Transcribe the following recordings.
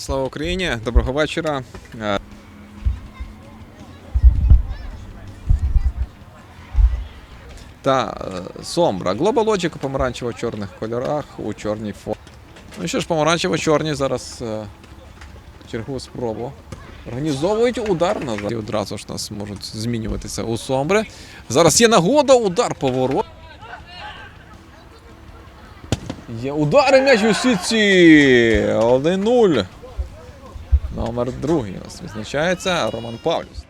Слава Україні! Доброго вечора. Е, Та е, Сомбра. Global Logic у помаранчево-чорних кольорах у чорній фо. Ну що ж, помаранчево-чорні зараз е, чергову спробу. Організовують удар назад. І одразу ж нас можуть змінюватися у Сомбри. Зараз є нагода, удар поворот. Є удари м'яч у сітці. 1-0. Номер другий у нас відзначається Роман Павлюс.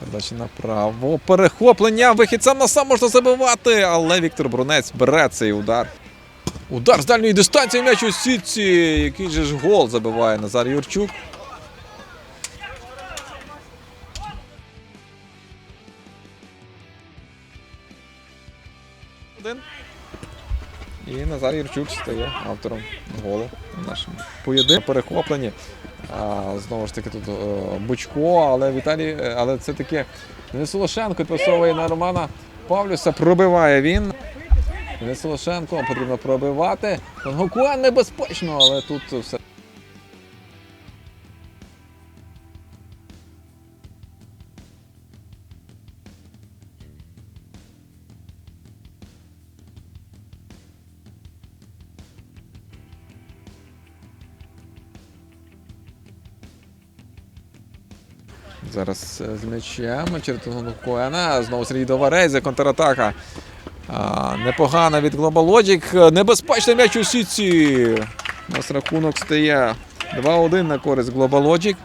Передача направо. Перехоплення. Вихід сам на сам можна забивати, але Віктор Брунець бере цей удар. Удар з дальньої дистанції м'яч у сітці. Який же ж гол забиває Назар Юрчук. Один. І Назар Юрчук стає автором голу в нашому поєдинку. Перехоплені. А, знову ж таки тут е, Бучко, але Віталій, е, але це таки Денис Волошенко підпасовує на Романа Павлюса. Пробиває він. Денис Волошенко потрібно пробивати. Гокуан небезпечно, але тут все. Зараз е, з м'ячем через Коена. Знову Сергій Доварейзе, контратака. А, непогана від Global Logic. Небезпечний м'яч у сітці. У нас рахунок стає 2-1 на користь Global Logic.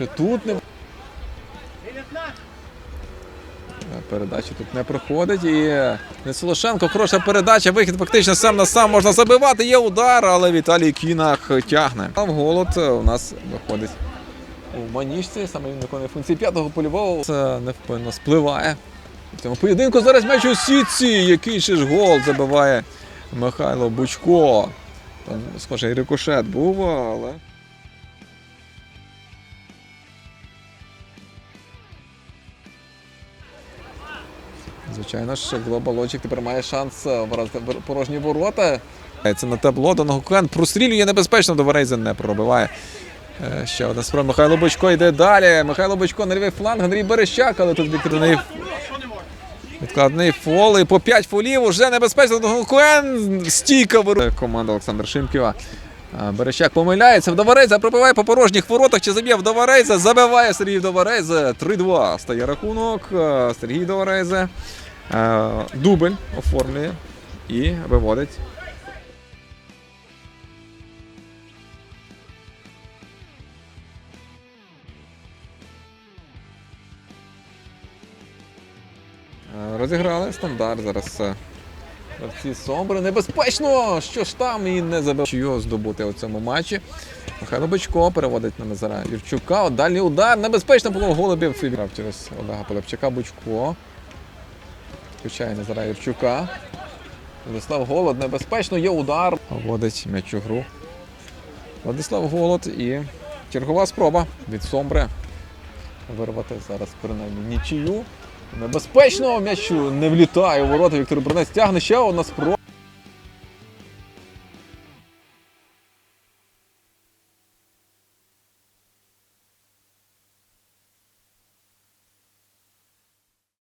Що тут не. Передача тут не проходить. І Несолошенко, хороша передача. Вихід фактично сам на сам можна забивати. Є удар, але Віталій Кінах тягне. В голод у нас виходить у манішці. Саме він виконує функції п'ятого польового. Це невпинно спливає. В цьому поєдинку зараз м'яч у сітці. Який ще ж гол забиває Михайло Бучко. Там, і рикошет був, але. Звичайно ж, Logic тепер має шанс е, вразити порожні ворота. Це на табло Доногукен прострілює небезпечно, до Верейзен не пробиває. Е, Ще одна спроба. Михайло Бочко йде далі. Михайло Бочко на лівий фланг, Андрій Берещак, але тут відкладний, відкладний фол. І по 5 фолів уже небезпечно. Доногукен стійка ворот. Команда Олександра Шимківа. Берещак помиляється. Вдоворейза пробиває по порожніх воротах. Чи заб'є Вдоворейза? Забиває Сергій Вдоворейзе. 3-2 стає рахунок. Сергій Вдоворейзе. Е, Дубль оформлює і виводить. Розіграли стандарт зараз. Е, Ці Сомбри небезпечно! Що ж там і не забив. Чого здобути у цьому матчі. Михайло Бочко переводить на Назара Юрчука. Дальній удар. Небезпечно було голубів. Грав через Олега Полепчака Бочко. Включає Назара Юрчука. Владислав Голод небезпечно, є удар. Вводить м'яч у гру. Владислав Голод і чергова спроба від Сомбри. Вирвати зараз принаймні нічию. Небезпечно, м'яч не влітає у ворота. Віктор Бронець тягне ще одна спроба.